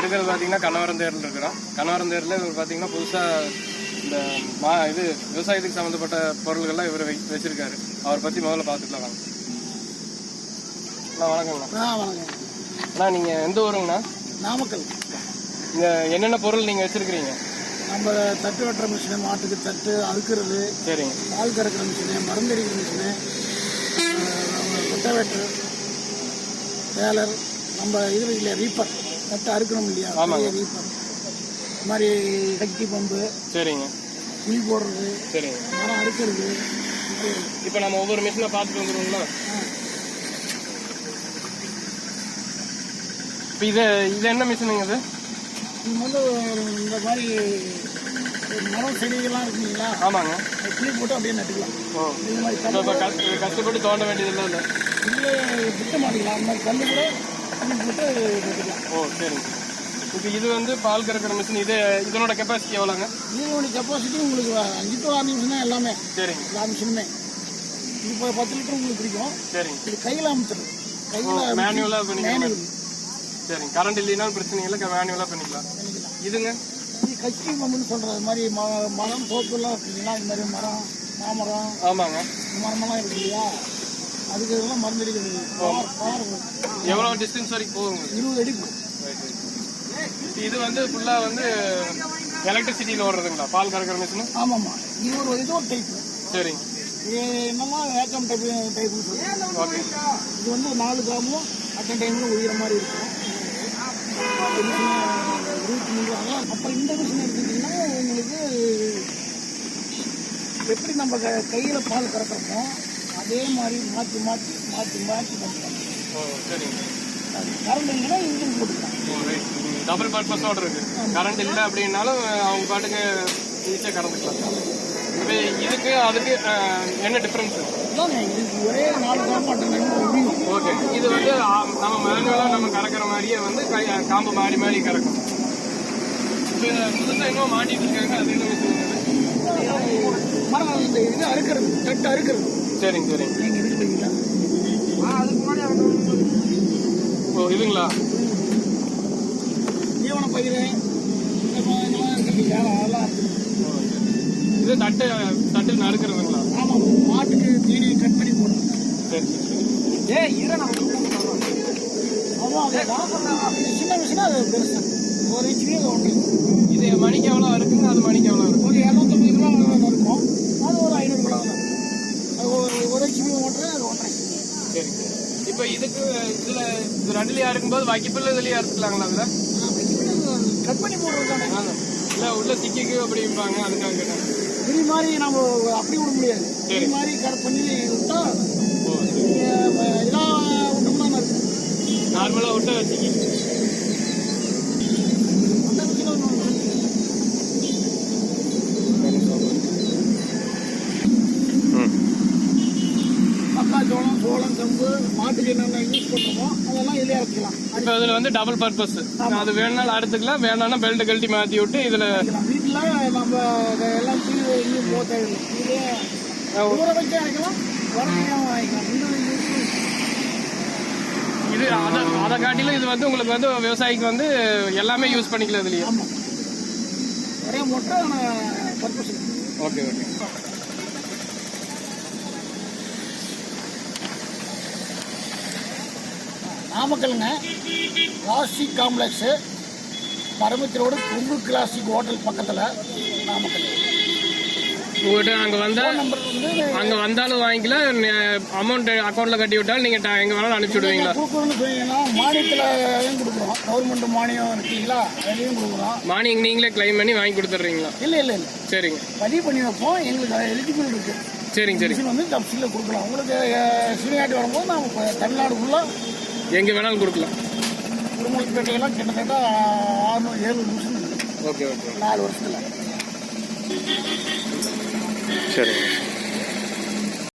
இருக்கிறது பார்த்தீங்கன்னா கணவரந்தேரில் இருக்கிறோம் கணவரந்தேரில் இவர் பார்த்தீங்கன்னா புதுசாக இந்த மா இது விவசாயத்துக்கு சம்மந்தப்பட்ட பொருள்கள்லாம் இவர் வை வச்சிருக்காரு. அவரை பற்றி முதல்ல பார்த்துக்கலாம் வாங்க. அண்ணா வணக்கங்கண்ணா வணக்கம். அண்ணா நீங்கள் எந்த ஊருங்கண்ணா? நாமக்கல். இங்கே என்னென்ன பொருள் நீங்கள் வச்சிருக்கிறீங்க? நம்ம தட்டு வெட்டுற மிஷினு மாட்டுக்கு தட்டு அறுக்கிறது சரிங்க. பால் கறக்கிற மிஷினு மருந்தடிக்கிற மிஷினு கொட்டவேட்டர் டேலர் நம்ம இது இல்லை ரீப்பர். தட்டு அறுக்கணும் இல்லையா? ஆமாங்க. இந்த மாதிரி கட்டி பம்பு சரிங்க. குழி போடுறது சரிங்க. மரம் அறுக்கிறது. இது இப்போ நம்ம ஒவ்வொரு மிஷினை பார்த்துட்டு வந்துருவோங்களா இப்போ இது இது என்ன மிஷினுங்க இது? இது வந்து இந்த மாதிரி மரம் செடிகள்லாம் இருக்குங்களா ஆமாங்க. குழி போட்டு அப்படியே நட்டுக்கலாம். ஓ. இந்த மாதிரி கஷ்டப்பட்டு தோண்ட வேண்டியதில்லை இல்லை? இல்லை விட்ட மாட்டிக்கலாம் அந்த மாதிரி கல் கூட ஓ சரிங்க இப்போ இது வந்து பால் கறக்கிற மிஷின் இது இதனோட கெப்பாசிட்டி எவ்வளோங்க இதனுடைய கெப்பாசிட்டி உங்களுக்கு அஞ்சு டு ஆறு நிமிஷம் தான் எல்லாமே. சரிங்க. எல்லா மிஷினுமே இது இப்போ பத்து லிட்டர் உங்களுக்கு பிடிக்கும். சரிங்க. இது கையில் அமுத்துறது. கையில் மேனுவலாக பண்ணிக்கலாம். சரிங்க. கரண்ட் இல்லைனாலும் பிரச்சனை இல்லை. மேனுவலாக பண்ணிக்கலாம். இதுங்க? இது கட்சி பம்புன்னு சொல்கிறது மாதிரி மரம் தோப்புலாம் இருக்குங்களா இந்த மாதிரி மரம் மாமரம். ஆமாங்க. மரமெல்லாம் இருக்கு இல்லையா? அதுக்கு இதெல்லாம் மருந்தடிக்கிறது பவர் பவர் எவ்வளோ டிஸ்டன்ஸ் வரைக்கும் போகுங்க இருபது அடி போகும். இது வந்து ஃபுல்லாக வந்து எலக்ட்ரிசிட்டியில் ஓடுறதுங்களா? பால் கறக்கிற மிஷினு ஆமாம்மா. இது ஒரு இது ஒரு டைப்பு சரிங்க. இது என்னன்னா வேக்கம் சொல்லுவாங்க. ஓகே. இது வந்து நாலு கிராமும் அட் டைம்ல உயிர மாதிரி இருக்கும். இருபத்தி மூணு. அப்புறம் இந்த மிஷின் எடுத்துக்கிட்டிங்கன்னா உங்களுக்கு எப்படி நம்ம கையில் பால் கறக்கிறோமோ அதே மாதிரி மாற்றி மாற்றி மாற்றி மாற்றி அது கரண்ட் இல்லைன்னா இன்ஜின் போட்டுக்கலாம். டபுள் பர்பஸோட இருக்கு. கரண்ட் இல்லை அப்படின்னாலும் அவங்க பாட்டுக்கு ஈஸியாக கறந்துக்கலாம் இதுக்கு அதுக்கு என்ன டிஃப்ரென்ஸ் ஒரே நாலு ஓகே இது வந்து நம்ம மேனுவலாக நம்ம கறக்கிற மாதிரியே வந்து காம்பு மாறி மாறி கறக்கும். இப்போ புதுசாக இன்னும் மாட்டிட்டு இருக்காங்க அது என்ன விஷயம்? மரம் இந்த இது அறுக்கிறது தட்டு அறுக்கிறது. சரிங்க சரிங்க. நீங்கள் அதுக்கு முன்னாடி ஓ இதுங்களா? தீவன பயிர். அதெல்லாம். இது தட்டு தட்டு நறுக்கிறதுங்களா? ஆமாம் மாட்டுக்கு தீனி கட் பண்ணி போடுறது சரி சரி சரி. ஏ இரு நம்ம சின்ன மிஷினா அது பெருசு. ஒரு அது ஒன்று இது மணிக்கு எவ்வளோ இருக்குங்க? அது மணிக்கு எவ்வளோ இருக்கும்? ஒரு இரநூத்தம்பது கிலோ இருக்கும். அது ஒரு ஐநூறு கிலோ தான் ஒரு ஹெச்பி ஓட்டுறது அது ஒன்றரை சரி இப்போ இதுக்கு இதில் இது ரெண்டுலேயே இருக்கும்போது வைக்கப்பில் இதுலேயே அறுத்துக்கலாங்களா அதில் கட் பண்ணி போடுறது தானே இல்லை உள்ள சிக்கிக்கு அப்படிம்பாங்க அதுக்காக கேட்டேன். இது மாதிரி நம்ம அப்படி விட முடியாது. இது மாதிரி கட் பண்ணி விட்டா இதெல்லாம் விட்டோம்னா நார்மலாக விட்டு சிக்கி அந்த மிஷின் ஒன்று மக்காச்சோளம் சோளம் கம்பு மாட்டுக்கு என்னென்ன யூஸ் பண்ணுறோமோ அதெல்லாம் இதிலே இறக்கலாம் இப்போ அதில் வந்து டபுள் பர்பஸ் அது வேணுனாலும் அறுத்துக்கலாம் வேணாலும் பெல்ட் கழட்டி மாற்றி விட்டு இதில் அடிக்கலாம் வீட்டில் நம்ம எல்லாம் தீ எங்கேயும் போக தேவையில்லை. இதுலேயே ஊற வச்சு அரைக்கலாம் உரத்தையும் வாங்கிக்கலாம். இந்த இது அதை அதை காட்டிலும் இது வந்து உங்களுக்கு வந்து விவசாயிக்கு வந்து எல்லாமே யூஸ் பண்ணிக்கலாம் இதுலேயே. ஒரே மொட்டை purpose okay okay. நாமக்கல்ங்க classic complex. Paramathi road Kongu classic hotel பக்கத்தில் நாமக்கல். உங்கள்கிட்ட அங்கே வந்தால் அங்கே வந்தாலும் வாங்கிக்கலாம். அமௌண்ட் அக்கௌண்ட்டில் கட்டி விட்டாலும் நீங்கள் எங்கே வேணாலும் அனுப்பிச்சி விடுவீங்களா? கொடுக்குறோன்னு சொன்னீங்கன்னா மானியத்திலையும் கொடுக்குறோம்? கவர்மெண்ட் மானியம் இருக்குங்களா? அதையும் கொடுக்குறோம். மானிங் நீங்களே கிளைம் பண்ணி வாங்கி கொடுத்துட்றீங்களா? இல்லை இல்லை இல்லை. சரிங்க. பதிவு பண்ணி வைப்போம். எங்களுக்கு எலிஜிபிள் இருக்குது சரிங்க மிஷின் வந்து தப்சியில் கொடுக்கலாம். உங்களுக்கு சீனியாட்டி வரும்போது நம்ம தமிழ்நாடு ஃபுல்லாக எங்கே வேணாலும் கொடுக்கலாம். குருமலப்பேட்டையெல்லாம் கிட்டத்தட்ட ஆறுநூறு ஏழு இருக்குது ஓகே ஓகே. நாலு வருஷத்தில். சரிங்க